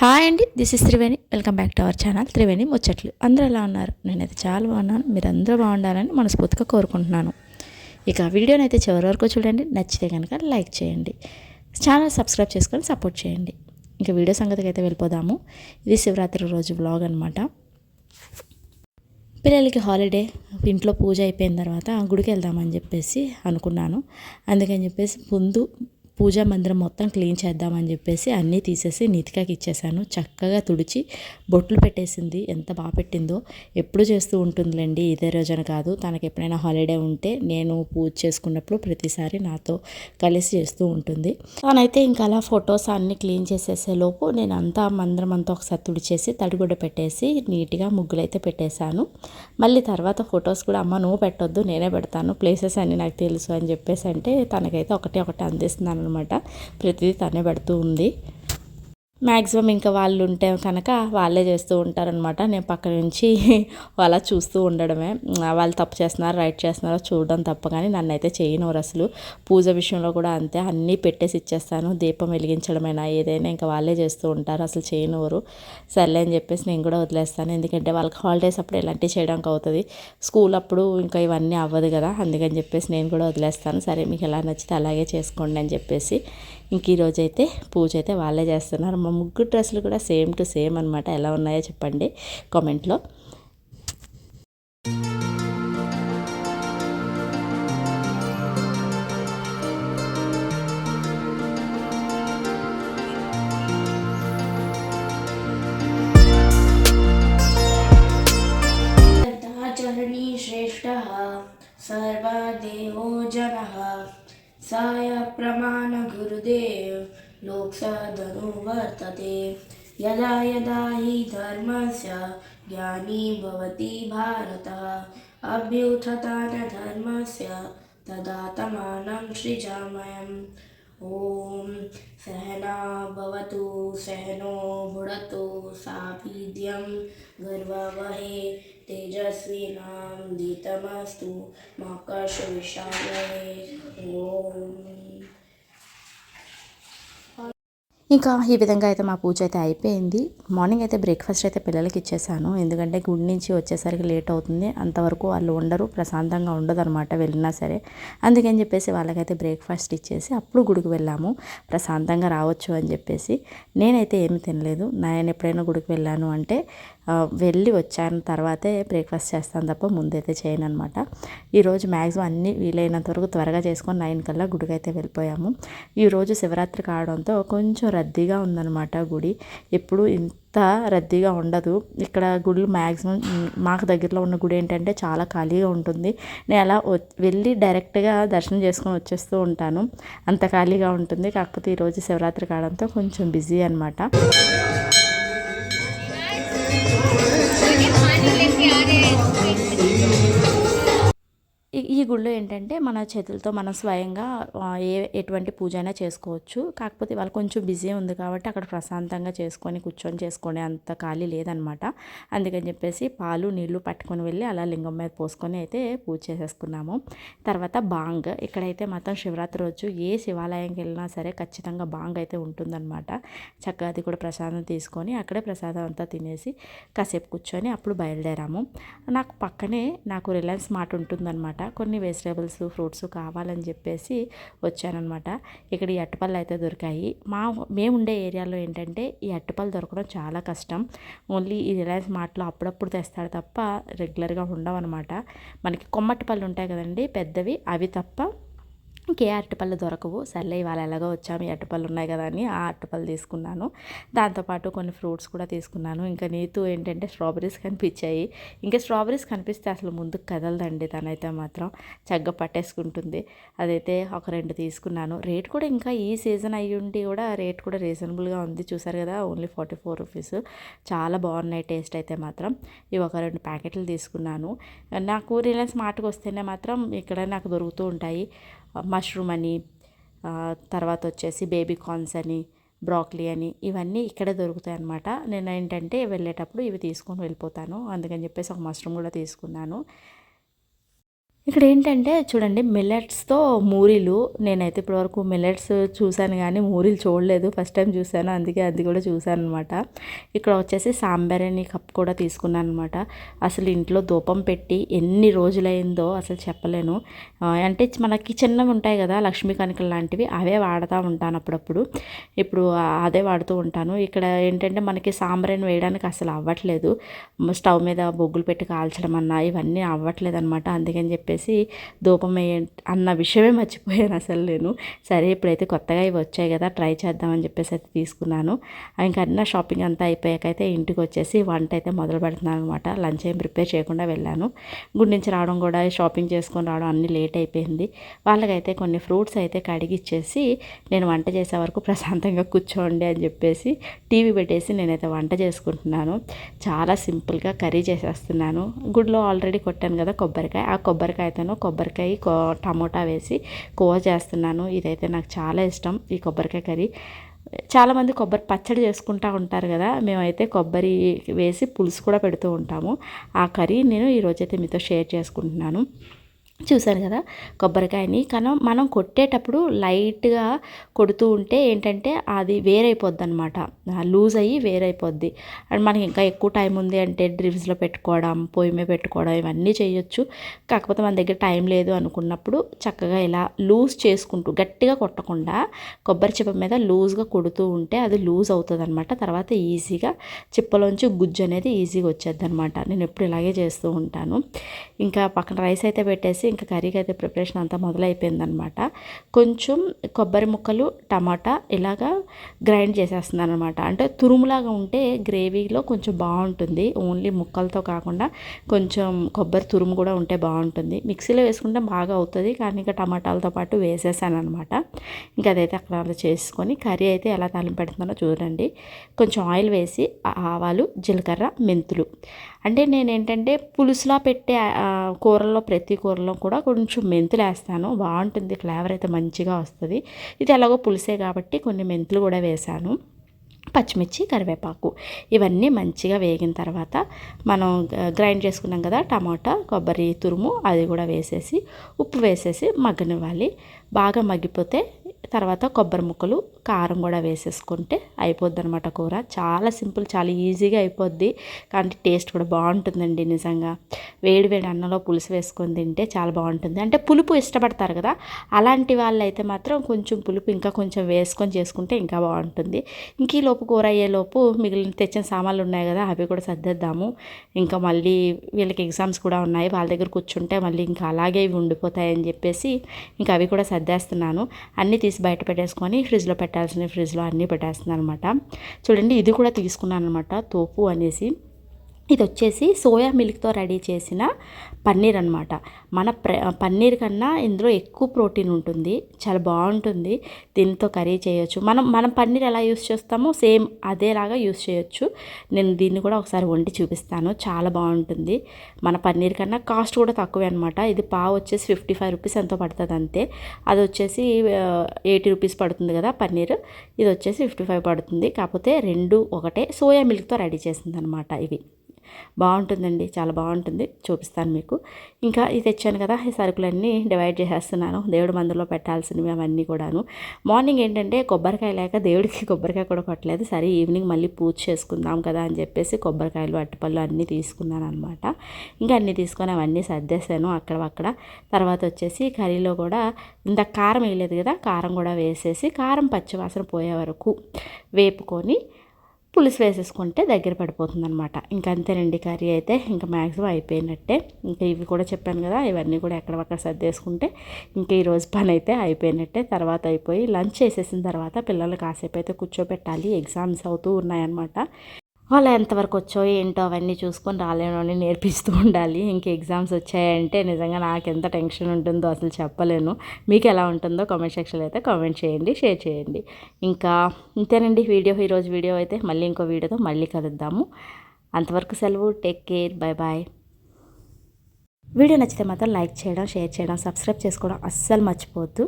Hi అండి this is Triveni. Welcome back to our channel Triveni ముచ్చట్లు. అందరూ ఎలా ఉన్నారు? నేనైతే చాలా బాగున్నాను. మీరు అందరూ బాగుండాలని మనస్ఫూర్తిగా కోరుకుంటున్నాను. ఇక వీడియోని అయితే చివరి వరకు చూడండి నచ్చితే కనుక లైక్ చేయండి. ఛానల్ సబ్స్క్రైబ్ చేసుకొని సపోర్ట్ చేయండి. ఇంకా వీడియో సంగతికి అయితే వెళ్ళిపోదాము. ఇది శివరాత్రి రోజు వ్లాగ్ అనమాట పిల్లలకి హాలిడే ఇంట్లో పూజ అయిపోయిన తర్వాత గుడికి వెళ్దామని చెప్పేసి అనుకున్నాను. అందుకని చెప్పేసి ముందు పూజా మందిరం మొత్తం క్లీన్ చేద్దామని చెప్పేసి అన్నీ తీసేసి నీతికాకి ఇచ్చేసాను. చక్కగా తుడిచి బొట్లు పెట్టేసింది. ఎంత బాగా పెట్టిందో ఎప్పుడు చేస్తూ ఉంటుందిలేండి. ఇదే రోజున కాదు. తనకి ఎప్పుడైనా హాలిడే ఉంటే నేను పూజ చేసుకున్నప్పుడు ప్రతిసారి నాతో కలిసి చేస్తూ ఉంటుంది. తనైతే ఇంకా అలా ఫొటోస్ అన్నీ క్లీన్ చేసేసే లోపు నేను అంతా మందిరం అంతా ఒకసారి తుడిచేసి తడిగుడ్డ పెట్టేసి నీట్గా ముగ్గులు అయితే పెట్టేశాను. మళ్ళీ తర్వాత ఫొటోస్ కూడా అమ్మ నువ్వు పెట్టొద్దు నేనే పెడతాను ప్లేసెస్ అన్నీ నాకు తెలుసు అని చెప్పేసి అంటే తనకైతే ఒకటే ఒకటి అందిస్తున్నాను. అనమాట ప్రతిదీ తనే పెడుతూ ఉంది. మ్యాక్సిమం ఇంకా వాళ్ళు ఉంటే కనుక వాళ్ళే చేస్తూ ఉంటారనమాట నేను పక్క నుంచి అలా చూస్తూ ఉండడమే. వాళ్ళు తప్పు చేస్తున్నారో రైట్ చేస్తున్నారో చూడడం తప్ప కానీ నన్ను అయితే చేయనివారు అసలు. పూజ విషయంలో కూడా అంతే. అన్నీ పెట్టేసి ఇచ్చేస్తాను. దీపం వెలిగించడమైనా ఏదైనా ఇంకా వాళ్ళే చేస్తూ ఉంటారు. అసలు చేయనివరు సర్లే అని చెప్పేసి నేను కూడా వదిలేస్తాను. ఎందుకంటే వాళ్ళకి హాలిడేస్ అప్పుడు ఇలాంటివి చేయడానికి అవుతుంది. స్కూల్ అప్పుడు ఇంకా ఇవన్నీ అవ్వదు కదా. అందుకని చెప్పేసి నేను కూడా వదిలేస్తాను. సరే మీకు ఎలా నచ్చితే అలాగే చేసుకోండి అని చెప్పేసి ఇంక ఈరోజు అయితే పూజ అయితే వాళ్ళే చేస్తున్నారు. మా ముగ్గురు డ్రెస్సులు కూడా సేమ్ టు సేమ్ అనమాట ఎలా ఉన్నాయో చెప్పండి కామెంట్లో. శ్రేష్ట జన. साय प्रमाण गुरुदेव लोकसदनु वर्तते। यदा यदा हि धर्मस्य ज्ञानी भवति भारतः अभ्युत्थानधर्मस्य तदात्मानं सृजामयम्। ॐ सहना भवतु, सहनो भुनक्तु सापीड्यं गर्ववहे। तेजस्विनां दीतमस्तु मकर्षविषामहे ॐ ఇంకా ఈ విధంగా అయితే మా పూజ అయితే అయిపోయింది. మార్నింగ్ అయితే బ్రేక్ఫాస్ట్ అయితే పిల్లలకి ఇచ్చేసాను. ఎందుకంటే గుడి నుంచి వచ్చేసరికి లేట్ అవుతుంది. అంతవరకు వాళ్ళు ఉండరు ప్రశాంతంగా ఉండదు అనమాట వెళ్ళినా సరే. అందుకని చెప్పేసి వాళ్ళకైతే బ్రేక్ఫాస్ట్ ఇచ్చేసి అప్పుడు గుడికి వెళ్ళాము. ప్రశాంతంగా రావచ్చు అని చెప్పేసి. నేనైతే ఏమి తినలేదు. నేను ఎప్పుడైనా గుడికి వెళ్ళాను అంటే వెళ్ళి వచ్చాను తర్వాతే బ్రేక్ఫాస్ట్ చేస్తాను తప్ప ముందైతే చేయను అనమాట ఈరోజు మ్యాక్సిమం అన్నీ వీలైనంత వరకు త్వరగా చేసుకొని నైన్ కల్లా గుడికి అయితే వెళ్ళిపోయాము ఈరోజు శివరాత్రి కావడంతో కొంచెం రద్దీగా ఉందన్నమాట గుడి. ఎప్పుడు ఇంత రద్దీగా ఉండదు. ఇక్కడ గుళ్ళు మ్యాక్సిమం మాకు దగ్గరలో ఉన్న గుడి ఏంటంటే చాలా ఖాళీగా ఉంటుంది. నేను అలా వెళ్ళి డైరెక్ట్గా దర్శనం చేసుకొని వచ్చేస్తూ ఉంటాను. అంత ఖాళీగా ఉంటుంది. కాకపోతే ఈరోజు శివరాత్రి కావడంతో కొంచెం బిజీ అనమాట ఈ గుళ్ళు ఏంటంటే మన చేతులతో మనం స్వయంగా ఏ ఎటువంటి పూజ అయినా చేసుకోవచ్చు. కాకపోతే వాళ్ళు కొంచెం బిజీ ఉంది కాబట్టి అక్కడ ప్రశాంతంగా చేసుకొని కూర్చొని చేసుకునే అంత ఖాళీ లేదనమాట. అందుకని చెప్పేసి పాలు నీళ్ళు పట్టుకొని వెళ్ళి అలా లింగం మీద పోసుకొని అయితే పూజ చేసేసుకున్నాము. తర్వాత బాంగ్ ఇక్కడైతే మాత్రం శివరాత్రి రోజు ఏ శివాలయంకి వెళ్ళినా సరే ఖచ్చితంగా బాంగ్ అయితే ఉంటుందన్నమాట చక్కగా అది కూడా ప్రసాదం తీసుకొని అక్కడే ప్రసాదం అంతా తినేసి కాసేపు కూర్చొని అప్పుడు బయలుదేరాము. నాకు పక్కనే నాకు రిలయన్స్ మార్ట్ ఉంటుందన్నమాట కొన్ని వెజిటేబుల్స్ ఫ్రూట్స్ కావాలని చెప్పేసి వచ్చానమాట ఇక్కడ ఈ అట్టుపళ్ళు అయితే దొరికాయి. మా మేము ఉండే ఏరియాలో ఏంటంటే ఈ అట్టుపళ్ళు దొరకడం చాలా కష్టం. ఓన్లీ ఈ రిలయన్స్ మార్ట్లో అప్పుడప్పుడు తెస్తాడు తప్ప రెగ్యులర్గా ఉండవు అనమాట మనకి కొమ్మటి పళ్ళు ఉంటాయి కదండి పెద్దవి అవి తప్ప ఇంకే అరటిపళ్ళు దొరకవు. సర్లే ఇవాళ ఎలాగో వచ్చాము ఈ అరటిపళ్ళు ఉన్నాయి కదా అని ఆ అరటిపళ్ళు తీసుకున్నాను. దాంతోపాటు కొన్ని ఫ్రూట్స్ కూడా తీసుకున్నాను. ఇంకా నీతు ఏంటంటే స్ట్రాబెరీస్ కనిపించాయి. ఇంకా స్ట్రాబెరీస్ కనిపిస్తే అసలు ముందుకు కదలదండి తనైతే మాత్రం. చక్కగా పట్టేసుకుంటుంది. అదైతే ఒక రెండు తీసుకున్నాను. రేట్ కూడా ఇంకా ఈ సీజన్ అయ్యి ఉండి కూడా రేట్ కూడా రీజనబుల్గా ఉంది. చూసారు కదా ఓన్లీ ఫార్టీ ఫోర్ రూపీస్. చాలా బాగున్నాయి టేస్ట్ అయితే మాత్రం. ఇవి ఒక రెండు ప్యాకెట్లు తీసుకున్నాను. నాకు రిలయన్స్ మార్ట్కి వస్తేనే మాత్రం ఇక్కడ నాకు దొరుకుతూ ఉంటాయి. మష్రూమ్ అని తర్వాత వచ్చేసి బేబీ కార్న్స్ అని బ్రాక్లీ అని ఇవన్నీ ఇక్కడే దొరుకుతాయి అనమాట నేను ఏంటంటే వెళ్ళేటప్పుడు ఇవి తీసుకొని వెళ్ళిపోతాను. అందుకని చెప్పేసి ఒక మష్రూమ్ కూడా తీసుకున్నాను. ఇక్కడ ఏంటంటే చూడండి మిల్లెట్స్తో మూరీలు. నేనైతే ఇప్పటివరకు మిల్లెట్స్ చూశాను కానీ మూరీలు చూడలేదు. ఫస్ట్ టైం చూశాను. అందుకే అది కూడా చూశాను అనమాట ఇక్కడ వచ్చేసి సాంబారని కప్ కూడా తీసుకున్నాను అనమాట అసలు ఇంట్లో ధూపం పెట్టి ఎన్ని రోజులైందో అసలు చెప్పలేను. అంటే మనకి చిన్నవి ఉంటాయి కదా లక్ష్మీ కనుకలు లాంటివి అవే వాడుతూ ఉంటాను అప్పుడప్పుడు. ఇప్పుడు అదే వాడుతూ ఉంటాను. ఇక్కడ ఏంటంటే మనకి సాంబారని వేయడానికి అసలు అవ్వట్లేదు. స్టవ్ మీద బొగ్గులు పెట్టి కాల్చడం అన్నా ఇవన్నీ అవ్వట్లేదు అనమాట అందుకని చెప్పేసి ధూపం వేయ అన్న విషయమే మర్చిపోయాను అసలు నేను. సరే ఇప్పుడైతే కొత్తగా ఇవి వచ్చాయి కదా ట్రై చేద్దామని చెప్పేసి అయితే తీసుకున్నాను. ఇంకా అన్న షాపింగ్ అంతా అయిపోయాకైతే ఇంటికి వచ్చేసి వంట అయితే మొదలు పెడుతున్నాను అనమాట లంచ్ ఏం ప్రిపేర్ చేయకుండా వెళ్ళాను. గుడి నుంచి రావడం కూడా షాపింగ్ చేసుకొని రావడం అన్నీ లేట్ అయిపోయింది. వాళ్ళకైతే కొన్ని ఫ్రూట్స్ అయితే కడిగిచ్చేసి నేను వంట చేసే వరకు ప్రశాంతంగా కూర్చోండి అని చెప్పేసి టీవీ పెట్టేసి నేనైతే వంట చేసుకుంటున్నాను. చాలా సింపుల్గా కర్రీ చేసేస్తున్నాను. గుడిలో ఆల్రెడీ కొట్టాను కదా కొబ్బరికాయ. ఆ కొబ్బరికాయ అయితే కొబ్బరికాయ కో టమోటా వేసి కూర చేస్తున్నాను. ఇదైతే నాకు చాలా ఇష్టం ఈ కొబ్బరికాయ కర్రీ. చాలామంది కొబ్బరి పచ్చడి చేసుకుంటూ ఉంటారు కదా మేమైతే కొబ్బరి వేసి పులుసు కూడా పెడుతూ ఉంటాము. ఆ కర్రీ నేను ఈరోజైతే మీతో షేర్ చేసుకుంటున్నాను. చూశాను కదా కొబ్బరికాయని. కానీ మనం కొట్టేటప్పుడు లైట్గా కొడుతూ ఉంటే ఏంటంటే అది వేరైపోద్ది అనమాట లూజ్ అయ్యి వేరైపోద్ది. అండ్ మనకి ఇంకా ఎక్కువ టైం ఉంది అంటే డ్రివ్స్లో పెట్టుకోవడం పొయ్యి మీద పెట్టుకోవడం ఇవన్నీ చేయొచ్చు. కాకపోతే మన దగ్గర టైం లేదు అనుకున్నప్పుడు చక్కగా ఇలా లూజ్ చేసుకుంటూ గట్టిగా కొట్టకుండా కొబ్బరి చిప్ప మీద లూజ్గా కొడుతూ ఉంటే అది లూజ్ అవుతుంది అనమాట తర్వాత ఈజీగా చిప్పలోంచి గుజ్జు అనేది ఈజీగా వచ్చేది అనమాట నేను ఎప్పుడు ఇలాగే చేస్తూ ఉంటాను. ఇంకా పక్కన రైస్ అయితే పెట్టేసి ఇంకా కర్రీకి అయితే ప్రిపరేషన్ అంతా మొదలైపోయిందనమాట. కొంచెం కొబ్బరి ముక్కలు టమాటా ఇలాగా గ్రైండ్ చేసేస్తున్నాను అనమాట అంటే తురుములాగా ఉంటే గ్రేవీలో కొంచెం బాగుంటుంది. ఓన్లీ ముక్కలతో కాకుండా కొంచెం కొబ్బరి తురుము కూడా ఉంటే బాగుంటుంది. మిక్సీలో వేసుకుంటే బాగా అవుతుంది. కానీ ఇంకా టమాటాలతో పాటు వేసేసాను అనమాట ఇంకా అదైతే అక్కడ అలా చేసుకొని కర్రీ అయితే ఎలా తాలింపు పెడుతున్నానో చూడండి. కొంచెం ఆయిల్ వేసి ఆవాలు జీలకర్ర మెంతులు. అంటే నేను ఏంటంటే పులుసులా పెట్టే కూరల్లో ప్రతి కూరలో కూడా కొంచెం మెంతులు వేస్తాను. బాగుంటుంది ఫ్లేవర్ అయితే మంచిగా వస్తుంది. ఇది ఎలాగో పులుసే కాబట్టి కొన్ని మెంతులు కూడా వేశాను పచ్చిమిర్చి కరివేపాకు ఇవన్నీ మంచిగా వేగిన తర్వాత మనం గ- గ్రైండ్ చేసుకున్నాం కదా టమాటా కొబ్బరి తురుము అది కూడా వేసేసి ఉప్పు వేసేసి మగ్గనివ్వాలి. బాగా మగ్గిపోతే తర్వాత కొబ్బరి ముక్కలు కారం కూడా వేసేసుకుంటే అయిపోద్ది అనమాట కూర. చాలా సింపుల్ చాలా ఈజీగా అయిపోద్ది. కానీ టేస్ట్ కూడా బాగుంటుందండి నిజంగా. వేడి వేడి అన్నంలో పులుసు వేసుకొని తింటే చాలా బాగుంటుంది. అంటే పులుపు ఇష్టపడతారు కదా అలాంటి వాళ్ళు అయితే మాత్రం కొంచెం పులుపు ఇంకా కొంచెం వేసుకొని చేసుకుంటే ఇంకా బాగుంటుంది. ఇంక ఈ లోపు కూర అయ్యేలోపు మిగిలిన తెచ్చిన సామాన్లు ఉన్నాయి కదా అవి కూడా సర్దేద్దాము. ఇంకా మళ్ళీ వీళ్ళకి ఎగ్జామ్స్ కూడా ఉన్నాయి. వాళ్ళ దగ్గర కూర్చుంటే మళ్ళీ ఇంకా అలాగే ఇవి ఉండిపోతాయని చెప్పేసి ఇంకా అవి కూడా సర్దేస్తున్నాను. అన్నీ తీసి బయట పెట్టేసుకొని ఫ్రిడ్జ్లో పెట్టాల్సిన ఫ్రిడ్జ్లో అన్నీ పెట్టేస్తున్నాను అనమాట చూడండి ఇది కూడా తీసుకున్నాను అనమాట తోపు అనేసి. ఇది వచ్చేసి సోయా మిల్క్తో రెడీ చేసిన పన్నీర్ అనమాట మన ప్ర పన్నీర్ కన్నా ఇందులో ఎక్కువ ప్రోటీన్ ఉంటుంది. చాలా బాగుంటుంది. దీంతో కర్రీ చేయొచ్చు. మనం మనం పన్నీర్ ఎలా యూస్ చేస్తామో సేమ్ అదేలాగా యూస్ చేయొచ్చు. నేను దీన్ని కూడా ఒకసారి వండి చూపిస్తాను. చాలా బాగుంటుంది. మన పన్నీర్ కన్నా కాస్ట్ కూడా తక్కువే అనమాట ఇది పావు వచ్చేసి ఫిఫ్టీ ఫైవ్ రూపీస్ ఎంతో పడుతుంది అంతే. అది వచ్చేసి ఎయిటీ రూపీస్ పడుతుంది కదా పన్నీర్. ఇది వచ్చేసి ఫిఫ్టీ ఫైవ్ పడుతుంది. కాకపోతే రెండు ఒకటే సోయా మిల్క్తో రెడీ చేసింది అనమాట ఇవి. బాగుంటుందండి చాలా బాగుంటుంది. చూపిస్తాను మీకు. ఇంకా ఇది తెచ్చాను కదా ఈ సరుకులన్నీ డివైడ్ చేసేస్తున్నాను. దేవుడి మందులో పెట్టాల్సినవి అవన్నీ కూడాను. మార్నింగ్ ఏంటంటే కొబ్బరికాయ లేక దేవుడికి కొబ్బరికాయ కూడా కొట్టలేదు. సరే ఈవినింగ్ మళ్ళీ పూజ చేసుకుందాం కదా అని చెప్పేసి కొబ్బరికాయలు అట్టపళ్ళు అన్నీ తీసుకున్నాను అనమాట ఇంకా అన్నీ తీసుకొని అవన్నీ సర్దేశాను అక్కడ అక్కడ. తర్వాత వచ్చేసి కర్రీలో కూడా ఇంత కారం వేయలేదు కదా కారం కూడా వేసేసి కారం పచ్చివాసన పోయే వరకు వేపుకొని పులుసు వేసేసుకుంటే దగ్గర పడిపోతుంది అనమాట ఇంకా అంతేనండి కర్రీ అయితే. ఇంకా మ్యాక్సిమం అయిపోయినట్టే. ఇంకా ఇవి కూడా చెప్పాను కదా ఇవన్నీ కూడా ఎక్కడవక్కడ సర్దేసుకుంటే ఇంకా ఈరోజు పని అయితే అయిపోయినట్టే. తర్వాత అయిపోయి లంచ్ చేసేసిన తర్వాత పిల్లలు కాసేపు అయితే కూర్చోబెట్టాలి. ఎగ్జామ్స్ అవుతూ ఉన్నాయన్నమాట. వాళ్ళు ఎంతవరకు వచ్చో ఏంటో అవన్నీ చూసుకొని రాలేని నేర్పిస్తూ ఉండాలి. ఇంక ఎగ్జామ్స్ వచ్చాయంటే నిజంగా నాకు ఎంత టెన్షన్ ఉంటుందో అసలు చెప్పలేను. మీకు ఎలా ఉంటుందో కామెంట్ సెక్షన్లో అయితే కామెంట్ చేయండి షేర్ చేయండి. ఇంకా ఇంతేనండి వీడియో. ఈరోజు వీడియో అయితే మళ్ళీ ఇంకో వీడియోతో మళ్ళీ కలుద్దాము. అంతవరకు సెలవు. Take care. Bye bye. Video నచ్చితే మాత్రం లైక్ చేయడం షేర్ చేయడం సబ్స్క్రైబ్ చేసుకోవడం అస్సలు మర్చిపోవద్దు.